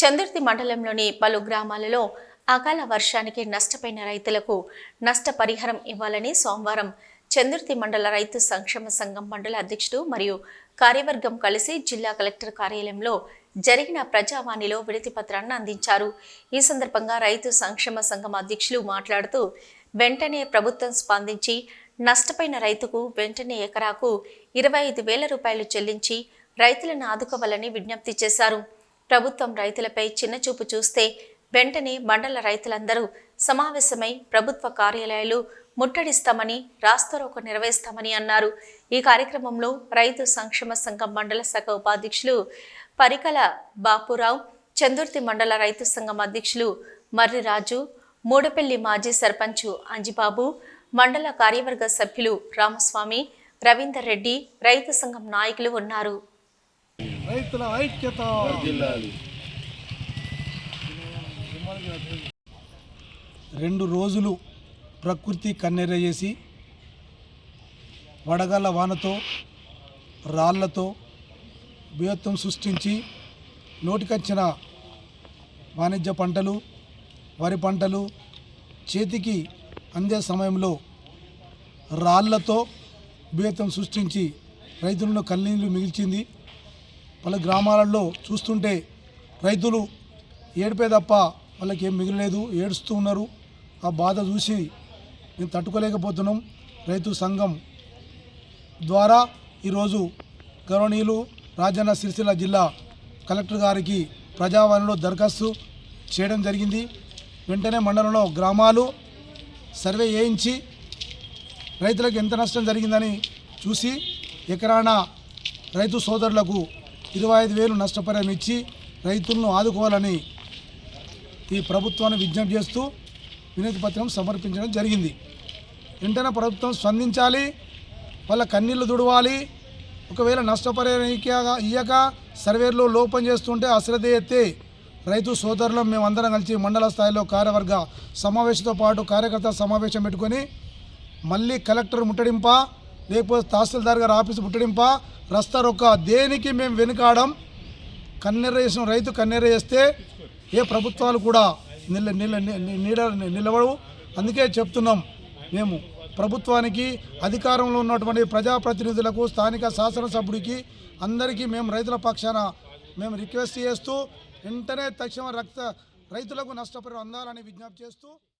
చందుర్తి మండలంలోని పలు గ్రామాలలో అకాల వర్షానికి నష్టపోయిన రైతులకు నష్టపరిహారం ఇవ్వాలని సోమవారం చందుర్తి మండల రైతు సంక్షేమ సంఘం మండల అధ్యక్షుడు మరియు కార్యవర్గం కలిసి జిల్లా కలెక్టర్ కార్యాలయంలో జరిగిన ప్రజావాణిలో విడతి పత్రాన్ని అందించారు. ఈ సందర్భంగా రైతు సంక్షేమ సంఘం అధ్యక్షులు మాట్లాడుతూ వెంటనే ప్రభుత్వం స్పందించి నష్టపోయిన రైతుకు వెంటనే ఎకరాకు ఇరవై ఐదు వేల రూపాయలు చెల్లించి రైతులను ఆదుకోవాలని విజ్ఞప్తి చేశారు. ప్రభుత్వం రైతులపై చిన్నచూపు చూస్తే వెంటనే మండల రైతులందరూ సమావేశమై ప్రభుత్వ కార్యాలయాలు ముట్టడిస్తామని రాస్తారోకో నిర్వహిస్తామని అన్నారు. ఈ కార్యక్రమంలో రైతు సంక్షేమ సంఘం మండల శాఖ ఉపాధ్యక్షులు పరికల బాపురావు చందుర్తి మండల రైతు సంఘం అధ్యక్షులు మర్రి రాజు మూడపల్లి మాజీ సర్పంచ్ అంజిబాబు మండల కార్యవర్గ సభ్యులు రామస్వామి రవీందర్ రెడ్డి రైతు సంఘం నాయకులు ఉన్నారు. రైతుల ఐక్యత. రెండు రోజులు ప్రకృతి కన్నెర చేసి వడగళ్ళ వానతో రాళ్ళతో బీభత్సం సృష్టించి నోటికొచ్చిన వాణిజ్య పంటలు వరి పంటలు చేతికి అందే సమయంలో రాళ్ళతో బీభత్సం సృష్టించి రైతులను కన్నీళ్ళు మిగిల్చింది. పలు గ్రామాలలో చూస్తుంటే రైతులు ఏడిపే తప్ప వాళ్ళకి ఏం మిగిలలేదు ఏడుస్తూ ఉన్నారు. ఆ బాధ చూసి మేము తట్టుకోలేకపోతున్నాం. రైతు సంఘం ద్వారా ఈరోజు గౌరవనీయులు రాజన్న సిరిసిల్ల జిల్లా కలెక్టర్ గారికి ప్రజావాణిలో దరఖాస్తు చేయడం జరిగింది. వెంటనే మండలంలో గ్రామాలు సర్వే చేయించి రైతులకు ఎంత నష్టం జరిగిందని చూసి ఎకరాన రైతు సోదరులకు ఇరవై ఐదు వేలు నష్టపరిహారం ఇచ్చి రైతులను ఆదుకోవాలని ఈ ప్రభుత్వాన్ని విజ్ఞప్తి చేస్తూ వినతి పత్రం సమర్పించడం జరిగింది. వెంటనే ప్రభుత్వం స్పందించాలి వాళ్ళ కన్నీళ్ళు దుడవాలి ఒకవేళ నష్టపరిహారం ఇయ్యక సర్వేలో లోపం చేస్తుంటే అశ్రద్ధ ఎత్తే రైతు సోదరులం మేమందరం కలిసి మండల స్థాయిలో కార్యవర్గ సమావేశంతో పాటు కార్యకర్త సమావేశం పెట్టుకొని మళ్ళీ కలెక్టర్ ముట్టడింప. లేకపోతే తహసీల్దార్ గారు ఆఫీసు ముట్టడింప. రస్తా రొక్క దేనికి మేము వెనుకాడం. కన్నెర చేసిన రైతు కన్నెర చేస్తే ఏ ప్రభుత్వాలు కూడా నిల నిల ని- నీడ అందుకే చెప్తున్నాం మేము ప్రభుత్వానికి అధికారంలో ఉన్నటువంటి ప్రజాప్రతినిధులకు స్థానిక శాసనసభ్యుడికి అందరికీ మేము రైతుల పక్షాన మేము రిక్వెస్ట్ చేస్తూ వెంటనే తక్షణ రక్త రైతులకు నష్టపరిహారం అందాలని విజ్ఞప్తి చేస్తూ